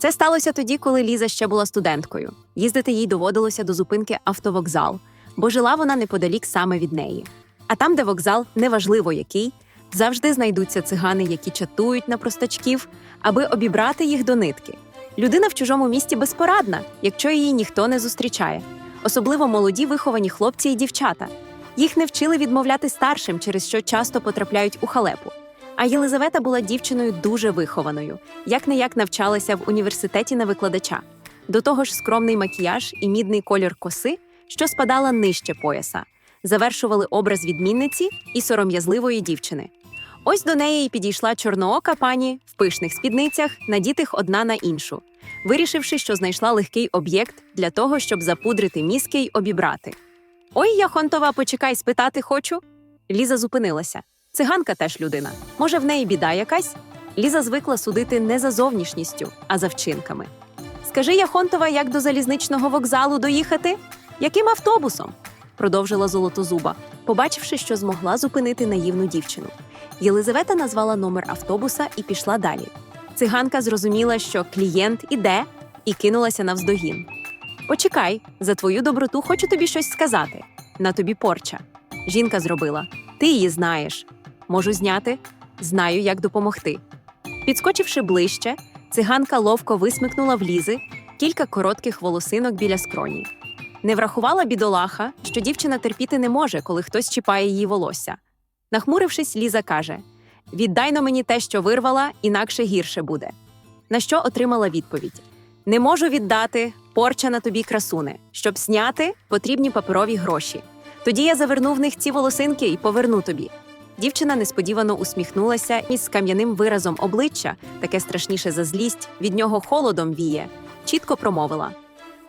Це сталося тоді, коли Ліза ще була студенткою. Їздити їй доводилося до зупинки автовокзал, бо жила вона неподалік саме від неї. А там, де вокзал, неважливо який, завжди знайдуться цигани, які чатують на простачків, аби обібрати їх до нитки. Людина в чужому місті безпорадна, якщо її ніхто не зустрічає, особливо молоді виховані хлопці і дівчата. Їх не вчили відмовляти старшим, через що часто потрапляють у халепу. А Єлизавета була дівчиною дуже вихованою, як не як навчалася в університеті на викладача. До того ж, скромний макіяж і мідний колір коси, що спадала нижче пояса, завершували образ відмінниці і сором'язливої дівчини. Ось до неї й підійшла чорноока пані в пишних спідницях, надітих одна на іншу, вирішивши, що знайшла легкий об'єкт для того, щоб запудрити мізки й обібрати. Ой, Яхонтова, почекай, спитати хочу. Ліза зупинилася. Циганка теж людина. Може, в неї біда якась? Ліза звикла судити не за зовнішністю, а за вчинками. Скажи, Яхонтова, як до залізничного вокзалу доїхати? Яким автобусом? продовжила Золотозуба, побачивши, що змогла зупинити наївну дівчину. Єлизавета назвала номер автобуса і пішла далі. Циганка зрозуміла, що клієнт іде, і кинулася навздогін. Почекай, за твою доброту хочу тобі щось сказати. На тобі порча. Жінка зробила. Ти її знаєш. Можу зняти? Знаю, як допомогти. Підскочивши ближче, циганка ловко висмикнула в лізи кілька коротких волосинок біля скроні. Не врахувала бідолаха, що дівчина терпіти не може, коли хтось чіпає її волосся. Нахмурившись, Ліза каже: Віддай но мені те, що вирвала, інакше гірше буде. На що отримала відповідь: Не можу віддати, порча на тобі красуне. Щоб зняти, потрібні паперові гроші. Тоді я заверну в них ці волосинки і поверну тобі. Дівчина несподівано усміхнулася і з кам'яним виразом обличчя, таке страшніше за злість, від нього холодом віє, чітко промовила: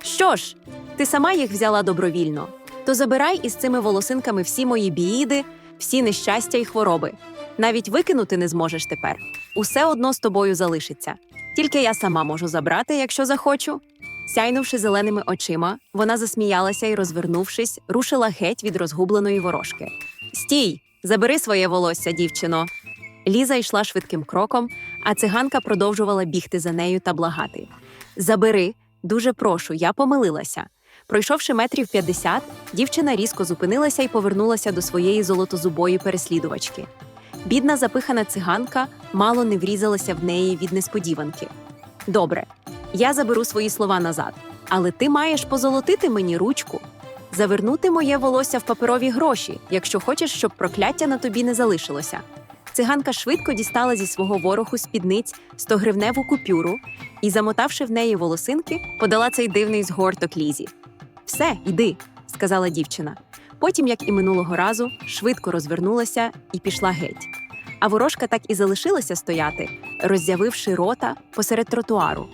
Що ж, ти сама їх взяла добровільно, то забирай із цими волосинками всі мої біїди, всі нещастя і хвороби. Навіть викинути не зможеш тепер. Усе одно з тобою залишиться. Тільки я сама можу забрати, якщо захочу. Сяйнувши зеленими очима, вона засміялася і, розвернувшись, рушила геть від розгубленої ворожки. Стій, забери своє волосся, дівчино. Ліза йшла швидким кроком, а циганка продовжувала бігти за нею та благати. Забери, дуже прошу, я помилилася. Пройшовши метрів 50, дівчина різко зупинилася і повернулася до своєї золотозубої переслідувачки. Бідна запихана циганка мало не врізалася в неї від несподіванки. Добре, я заберу свої слова назад, але ти маєш позолотити мені ручку, завернути моє волосся в паперові гроші, якщо хочеш, щоб прокляття на тобі не залишилося. Циганка швидко дістала зі свого вороху спідниць 100-гривневу купюру і, замотавши в неї волосинки, подала цей дивний згорток лізі. Все, йди, сказала дівчина. Потім, як і минулого разу, швидко розвернулася і пішла геть. А ворожка так і залишилася стояти, роззявивши рота посеред тротуару.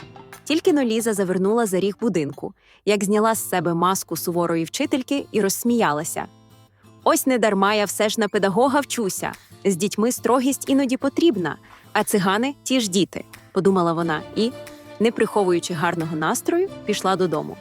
Тільки но Ліза завернула за ріг будинку, як зняла з себе маску суворої вчительки і розсміялася. Ось не дарма я все ж на педагога вчуся. З дітьми строгість іноді потрібна, а цигани ті ж діти, подумала вона і, не приховуючи гарного настрою, пішла додому.